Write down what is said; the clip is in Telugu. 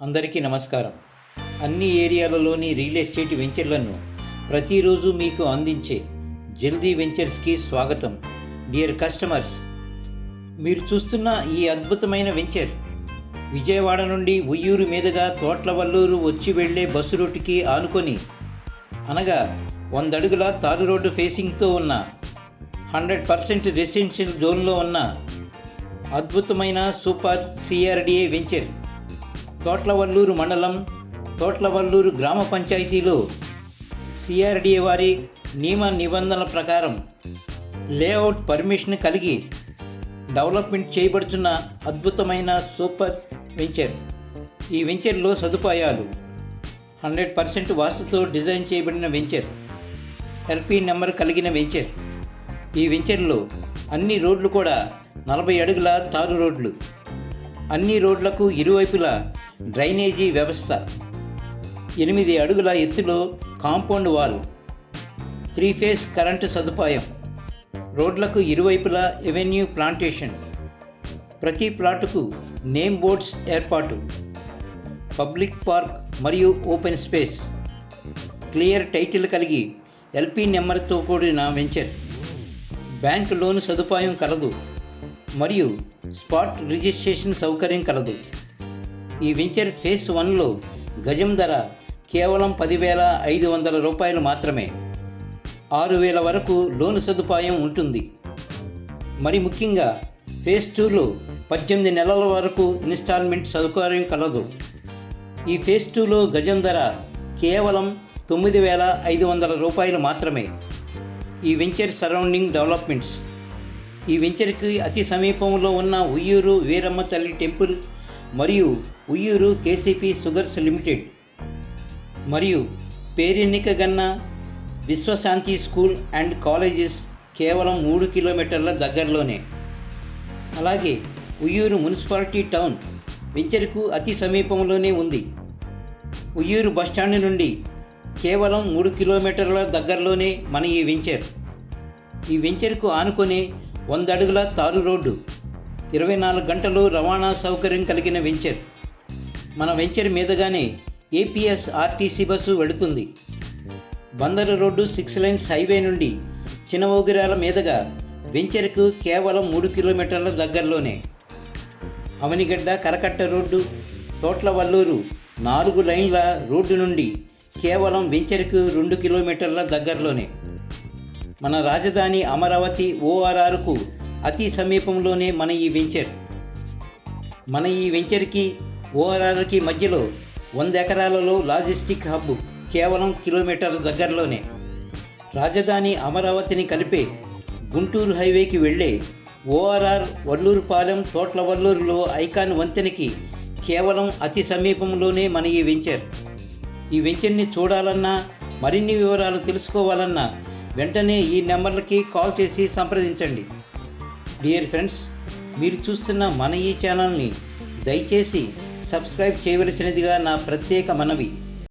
అందరికీ నమస్కారం. అన్ని ఏరియాలలోని రియల్ ఎస్టేట్ వెంచర్లను ప్రతిరోజు మీకు అందించే జల్దీ వెంచర్స్కి స్వాగతం. డియర్ కస్టమర్స్ మీరు చూస్తున్న ఈ అద్భుతమైన వెంచర్ విజయవాడ నుండి ఉయ్యూరు మీదుగా తోట్లవల్లూరు వచ్చి వెళ్ళే బస్సు రూట్కి ఆనుకొని అనగా వంద అడుగుల తారు రోడ్డు ఫేసింగ్తో ఉన్న హండ్రెడ్ పర్సెంట్ రెసిడెన్షియల్ జోన్లో ఉన్న అద్భుతమైన సూపర్ సిఆర్డిఏ వెంచర్ తోట్లవల్లూరు మండలం తోట్లవల్లూరు గ్రామ పంచాయతీలో సిఆర్డీఏ వారి నియమ నిబంధనల ప్రకారం లేఅవుట్ పర్మిషన్ కలిగి డెవలప్మెంట్ చేయబడుతున్న అద్భుతమైన సూపర్ వెంచర్. ఈ వెంచర్లో సదుపాయాలు హండ్రెడ్ పర్సెంట్ వాస్తుతో డిజైన్ చేయబడిన వెంచర్ ఎల్పి నెంబర్ కలిగిన వెంచర్. ఈ వెంచర్లో అన్ని రోడ్లు కూడా నలభై అడుగుల తారు రోడ్లు. అన్ని రోడ్లకు ఇరువైపులా డ్రైనేజీ వ్యవస్థ. ఎనిమిది అడుగుల ఎత్తులో compound wall. Three phase current సదుపాయం. రోడ్లకు ఇరువైపులా ఎవెన్యూ ప్లాంటేషన్. ప్రతి ప్లాటుకు నేమ్ బోర్డ్స్ ఏర్పాటు. పబ్లిక్ పార్క్ మరియు ఓపెన్ స్పేస్. క్లియర్ టైటిల్ కలిగి ఎల్పి నెంబర్తో కూడిన వెంచర్. బ్యాంక్ లోన్ సదుపాయం కలదు. మరియు స్పాట్ రిజిస్ట్రేషన్ సౌకర్యం కలదు. ఈ వెంచర్ ఫేస్ వన్లో గజం ధర కేవలం పదివేల ఐదు వందల రూపాయలు మాత్రమే. ఆరు వేల వరకు లోను సదుపాయం ఉంటుంది. మరి ముఖ్యంగా ఫేజ్ టూలో పద్దెనిమిది నెలల వరకు ఇన్స్టాల్మెంట్ సదుపాయం కలదు. ఈ ఫేజ్ టూలో గజం ధర కేవలం తొమ్మిది వేల ఐదు వందల రూపాయలు మాత్రమే. ఈ వెంచర్ సరౌండింగ్ డెవలప్మెంట్స్. ఈ వెంచర్కి అతి సమీపంలో ఉన్న ఉయ్యూరు వీరమ్మ తల్లి టెంపుల్ మరియు ఉయ్యూరు కేసీపీ సుగర్స్ లిమిటెడ్ మరియు పేరెన్నికగన్న విశ్వశాంతి స్కూల్ అండ్ కాలేజెస్ కేవలం మూడు కిలోమీటర్ల దగ్గరలోనే. అలాగే ఉయ్యూరు మున్సిపాలిటీ టౌన్ వెంచర్కు అతి సమీపంలోనే ఉంది. ఉయ్యూరు బస్టాండ్ నుండి కేవలం మూడు కిలోమీటర్ల దగ్గరలోనే మన ఈ వెంచర్. ఈ వెంచర్కు ఆనుకునే వంద అడుగుల తారు రోడ్డు. ఇరవై నాలుగు గంటలు రవాణా సౌకర్యం కలిగిన వెంచర్. మన వెంచర్ మీదుగానే ఏపీఎస్ ఆర్టీసీ బస్సు వెళుతుంది. Bandar road six lines highway నుండి చిన్నవోగిరాల మీదుగా వెంచర్కు కేవలం మూడు కిలోమీటర్ల దగ్గరలోనే. అవనిగడ్డ కరకట్ట రోడ్డు తోట్లవల్లూరు నాలుగు లైన్ల రోడ్డు నుండి కేవలం వెంచర్కు రెండు కిలోమీటర్ల దగ్గరలోనే. మన రాజధాని అమరావతి ఓఆర్ఆర్కు అతి సమీపంలోనే మన ఈ వెంచర్. మన ఈ వెంచర్కి ఓఆర్ఆర్కి మధ్యలో వంద ఎకరాలలో లాజిస్టిక్ హబ్ కేవలం కిలోమీటర్ల దగ్గరలోనే. రాజధాని అమరావతిని కలిపే గుంటూరు హైవేకి వెళ్ళే ఓఆర్ఆర్ వల్లూరుపాలెం తోట్ల వల్లూరులో ఐకాన్ వంతెనకి కేవలం అతి సమీపంలోనే మన ఈ వెంచర్. ఈ వెంచర్ని చూడాలన్నా మరిన్ని వివరాలు తెలుసుకోవాలన్నా వెంటనే ఈ నెంబర్లకి కాల్ చేసి సంప్రదించండి. డియర్ ఫ్రెండ్స్ మీరు చూస్తున్న మన ఈ ఛానల్ని దయచేసి సబ్స్క్రైబ్ చేయవలసినదిగా నా ప్రత్యేక మనవి.